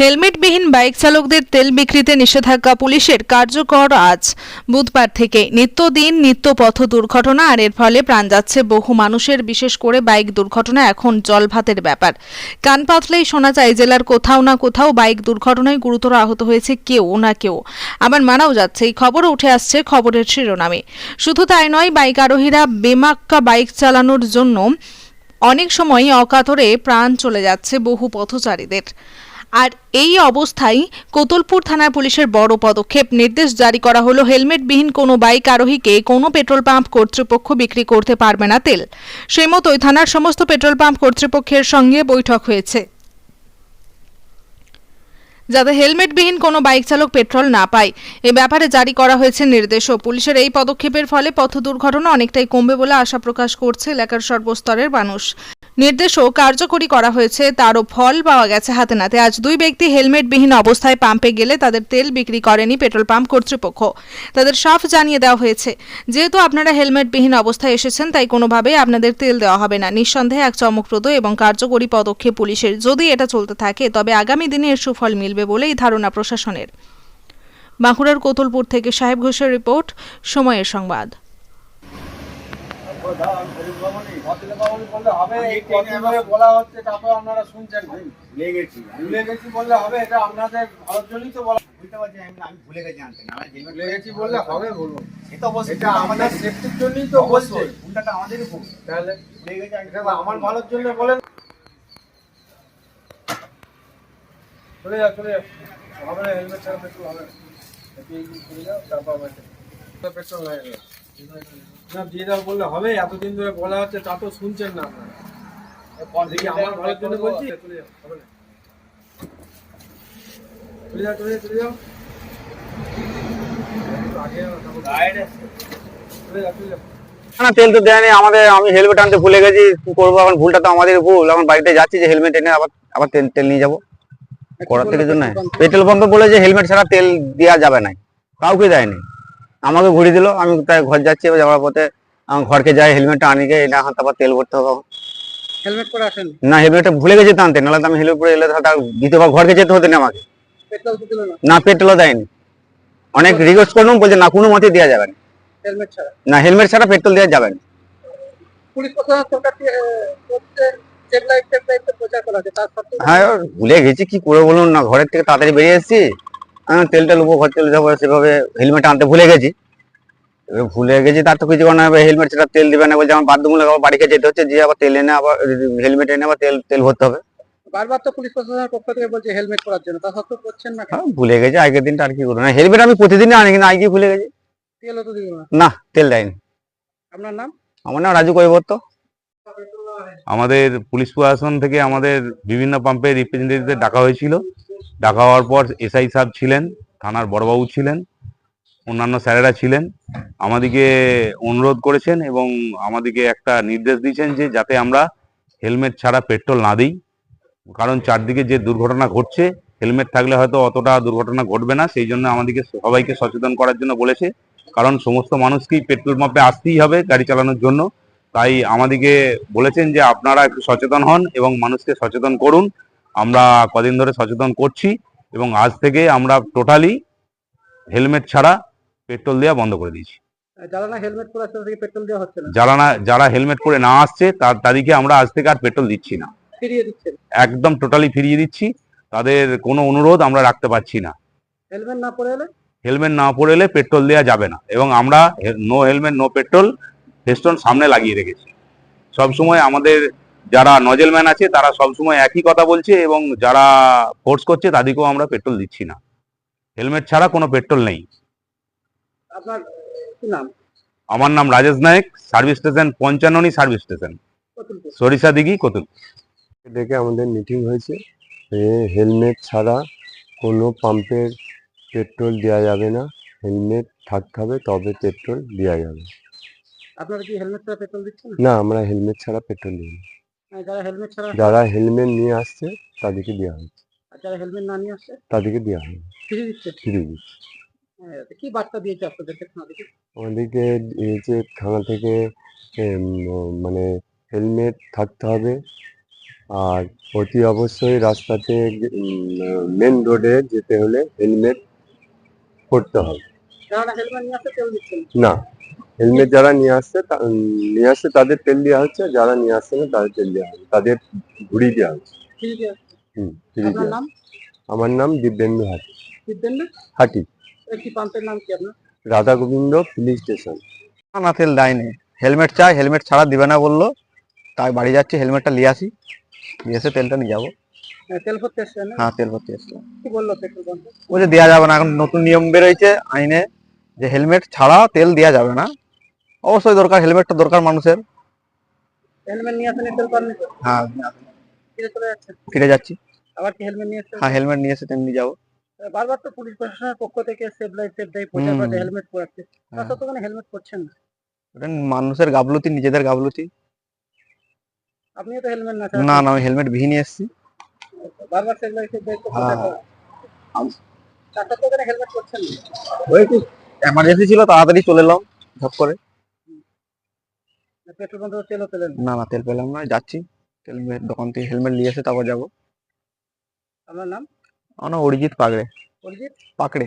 হেলমেটবিহীন bike চালকদের তেল বিক্রিতে নিষেধাজ্ঞা পুলিশের কার্যকর আজ। বুধবার থেকে নিত্যদিন নিত্য পথ দুর্ঘটনা, আর এর ফলে প্রাণ যাচ্ছে বহু মানুষের, বিশেষ করে বাইক দুর্ঘটনা এখন জলভাতের ব্যাপার। কান পাতলেই শোনা যায়, জেলার কোথাও না কোথাও বাইক দুর্ঘটনায় গুরুতর আহত হয়েছে কেউ না কেউ। আবার মারাও যাচ্ছে, এই খবরও উঠে আসছে খবরের শিরোনামে। শুধু তাই নয়, বাইক আরোহীরা বেমাক্কা বাইক চালানোর জন্য অনেক সময় অকাতরে প্রাণ চলে যাচ্ছে বহু পথচারীদের। আর এই অবস্থায় কোতলপুর থানার পুলিশের বড় পদক্ষেপ। নির্দেশ জারি করা হলো, হেলমেটবিহীন কোনো বাইক আরোহীকে কোনো পেট্রোল পাম্প কর্তৃপক্ষ বিক্রি করতে পারবে না তেল। সেই মতোই থানার সমস্ত পেট্রোল পাম্প কর্তৃপক্ষের সঙ্গে বৈঠক হয়েছে। যাতে হেলমেটবিহীন কোনো বাইক চালক পেট্রোল না পায়, এ ব্যাপারে জারি করা হয়েছে নির্দেশও। পুলিশের এই পদক্ষেপের ফলে পথ দুর্ঘটনা অনেকটাই কমবে বলে আশা প্রকাশ করছে এলাকার সর্বস্তরের মানুষ। নির্দেশও কার্যকরী করা হয়েছে। তারও ফল পাওয়া গেছে হাতে নাতে। আজ দুই ব্যক্তি হেলমেটবিহীন অবস্থায় পাম্পে গেলে তাদের তেল বিক্রি করেনি পেট্রোল পাম্প কর্তৃপক্ষ। তাদের সাফ জানিয়ে দেওয়া হয়েছে। যেহেতু আপনারা হেলমেটবিহীন অবস্থায় এসেছেন, তাই কোনোভাবেই আপনাদের তেল দেওয়া হবে না। নিঃসন্দেহে এক চমকপ্রদ এবং কার্যকরী পদক্ষেপ পুলিশের। যদি এটা চলতে থাকে, তবে আগামী দিনে এর সুফল মিলবে বলেই ধারণা প্রশাসনের। বাঁকুড়ার কোতলপুর থেকে সাহেব ঘোষের রিপোর্ট, সময়ের সংবাদ হবে এই কদিন ধরে বলা হচ্ছে তারপর আপনারা শুনছেন। ভুলে গেছি। ভুলে বললে হবে এটা আপনাদের ভালোর জন্যই তো বলা বুঝতে পারছি আমি ভুলে গেছি আনতে। ভুলে বললে হবে বলব। অবশ্যই। এটা আমাদের সেফটির জন্যই তো অবশ্যই। ভুলটা আমাদেরই ভুল তাহলে ভুলে গেছি আমার ভালোর জন্য বলেন। চলে যাও হবে না হেলমেট ছাড়া পেট্রোল হবে না। পেট্রোল হয়ে গেল। না দিয়ে দাও বললে হবে এতদিন ধরে বলা হচ্ছে তা তো শুনছেন না আপনারা। দেখি আমার ভালোর জন্য বলছি। চলে যাও। হবে না চলে যাও চলে যাও চলে যাও। একটু আগে যাও, তারপর- চলে যাও চলে যাও। না তেল তো দেয়নি আমাদের আমি হেলমেট আনতে ভুলে গেছি কি করব এখন ভুলটা তো আমাদের ভুল। এখন বাড়িতে যাচ্ছি যে হেলমেট এনে আবার আবার তেল তেল নিয়ে যাব। করার থেকে জন্য পেট্রোল পাম্পে বলে যে হেলমেট ছাড়া তেল দেওয়া যাবে না কাউকে দেয়নি আমাকে ঘুরিয়ে দিল আমি তাই ঘর যাচ্ছি এবার যাওয়ার পথে ঘরকে যাই হেলমেটটা আনি গিয়ে এনে তারপর তেল ভরতে হবে। হেলমেট পরে আসেন? না হেলমেটটা ভুলে গেছি তো আনতে নাহলে আমি হেলমেট পরে এলে তার দ্বিতীয়বার ঘরকে যেতে হতো না আমাকে। না? না পেট্রোলও দেয়নি। অনেক রিকোয়েস্ট করলাম বলছে না কোনো মতে দেওয়া যাবে না। হেলমেট ছাড়া? না হেলমেট ছাড়া পেট্রোল দেওয়া যাবে না। পুলিশ হ্যাঁ ভুলে গেছি কি করে বলুন না ঘরের থেকে তাড়াতাড়ি বেরিয়ে এসেছি। তেলটা নেব ঘর চলে যাব সেভাবে হেলমেট আনতে ভুলে গেছি। এবার ভুলে গেছি তার তো কিছু না হেলমেট সেটা তেল দিবে না বলছে আমার বাধ্যমূলক আবার বাড়িতে যেতে হচ্ছে যে আবার তেল এনে আবার হেলমেট এনে আবার তেল তেল ভরতে হবে। বারবার তো পুলিশ প্রশাসনের পক্ষ থেকে বলছে হেলমেট পরার জন্য তা সত্ত্বেও করছেন না হ্যাঁ, ভুলে গেছি আগের দিনটা আর কি করব? না হেলমেট আমি প্রতিদিনই আনি কিন্তু আজকে ভুলে গেছি। তেলও তো দিল না। না তেল দেয়নি। আপনার নাম? আমার নাম রাজু কৈবর্ত। আমাদের পুলিশ প্রশাসন থেকে আমাদের বিভিন্ন পাম্পের রিপ্রেজেন্টেটিভদের ডাকা হয়েছিল। ডাকা হওয়ার পর এসআই সাহেব ছিলেন, থানার বড়বাবু ছিলেন, অন্যান্য স্যারেরা ছিলেন। আমাদেরকে অনুরোধ করেছেন এবং আমাদেরকে একটা নির্দেশ দিয়েছেন যে যাতে আমরা হেলমেট ছাড়া পেট্রোল না দিই। কারণ চারদিকে যে দুর্ঘটনা ঘটছে, হেলমেট থাকলে হয়তো অতটা দুর্ঘটনা ঘটবে না, সেই জন্য আমাদেরকে সবাইকে সচেতন করার জন্য বলেছে। কারণ সমস্ত মানুষকেই পেট্রোল পাম্পে আসতেই হবে গাড়ি চালানোর জন্য। তাই আমাদেরকে বলেছেন যে আপনারা একটু সচেতন হন এবং মানুষকে সচেতন করুন। আমরা কদিন ধরে সচেতন করছি এবং আজ থেকে আমরা টোটালি হেলমেট ছাড়া পেট্রোল দেওয়া বন্ধ করে দিয়েছি। যারা না যারা হেলমেট পরে না আসছে তার তাদেরকে আমরা আজ থেকে আর পেট্রোল দিচ্ছি না। একদম টোটালি ফিরিয়ে দিচ্ছি। তাদের কোনো অনুরোধ আমরা রাখতে পারছি না। হেলমেট না পরে এলে? হেলমেট না পরে এলে পেট্রোল দেওয়া যাবে না। এবং আমরা no helmet no petrol festoon সামনে লাগিয়ে রেখেছি। সবসময় আমাদের যারা নজেলম্যান আছে তারা সবসময় একই কথা বলছে এবং যারা ফোর্স করছে তাদেরকেও আমরা পেট্রোল দিচ্ছি না। হেলমেট ছাড়া কোনো পেট্রোল নেই। আপনার কি নাম? আমার নাম রাজেশ নায়ক সার্ভিস স্টেশন পঞ্চান্ননি সার্ভিস স্টেশন সরিষা দিঘি কতুল ডেকে আমাদের মিটিং হয়েছে হেলমেট ছাড়া কোনো পাম্পের পেট্রোল দেওয়া যাবে না। হেলমেট থাকতে হবে তবে পেট্রোল দেওয়া যাবে। আপনারা কি হেলমেট ছাড়া পেট্রোল দিচ্ছেন? না আমরা হেলমেট ছাড়া পেট্রোল দিই যারা হেলমেট ছাড়া যারা হেলমেট নিয়ে আসছে তাদেরকে দেওয়া হচ্ছে যারা হেলমেট না নিয়ে আসছে? তাদেরকে দেওয়া হবে ফিরিয়ে দিচ্ছে? ফ্রি দিচ্ছে। হ্যাঁ, কি বার্তা দিয়েছে আপনাদেরকে আমাদেরকে এই যে থানা থেকে মানে হেলমেট থাকতে হবে। আর অতি অবশ্যই রাস্তাতে মেন রোডে যেতে হলে হেলমেট পরতে হবে। না। হেলমেট যারা নিয়ে আসছে তা- নিয়ে আসছে তাদের তেল দেওয়া হচ্ছে যারা নিয়ে আসছে না তাদের তেল দেওয়া হচ্ছে। তাদের ঘুরি দেওয়া হচ্ছে। হুম free দেওয়া আমার নাম Dibyendu Hati. হাটি। Radha Gobinda police station. না, তেল দেয়নি হেলমেট চাই হেলমেট ছাড়া দিবে না বলল। তাই বাড়ি যাচ্ছি হেলমেটটা নিয়ে আসি। নিয়ে এসে তেলটা নিয়ে যাব। তেল ভরতে এসছে হ্যাঁ তেল ভর্তি এসছে কি বলল পেট্রোল পাম্পে? ওই যে দেওয়া যাবে না এখন নতুন নিয়ম বেরোয়েছে আইনে। যে হেলমেট ছাড়া তেল দেওয়া যাবে না। অবশ্যই দরকার হেলমেটটা দরকার মানুষের। হেলমেট নিয়ে আসেন পাননি তো হ্যাঁ। ফিরে চলে যাচ্ছে ফিরে যাচ্ছি। আবার কি হেলমেট নিয়ে আসছেন হ্যাঁ হেলমেট নিয়ে এসে তেল নিয়ে যাব বারবার তো পুলিশ প্রশাসনের পক্ষ থেকে সেফ লাইফ সেফ ড্রাইভ প্রচার। করতে হেলমেট পরাচ্ছে। তা। সত্ত্বেও কেন হেলমেট পরছেন না। ওটা মানুষের গাবলতি নিজেদের গাবলতি। আপনিও তো হেলমেট না না না আমি হেলমেট বিহি নিয়ে এসেছি। বারবার সেফ লাইফ সেফ ড্রাইভ প্রচার হ্যাঁ। করা তা কেন হেলমেট পরছেন না। ওই একটু এমার্জেন্সি ছিল তাড়াতাড়ি চলে এলাম ঝপ করে। পেট্রোল পাম্পে তেলও পেলেন না। না না তেল পেলাম না যাচ্ছি। তেল দোকান থেকে হেলমেট নিয়ে এসে তারপর যাব। আপনার নাম? আমার নাম অরিজিৎ পাকড়ে অরিজিৎ? পাকড়ে।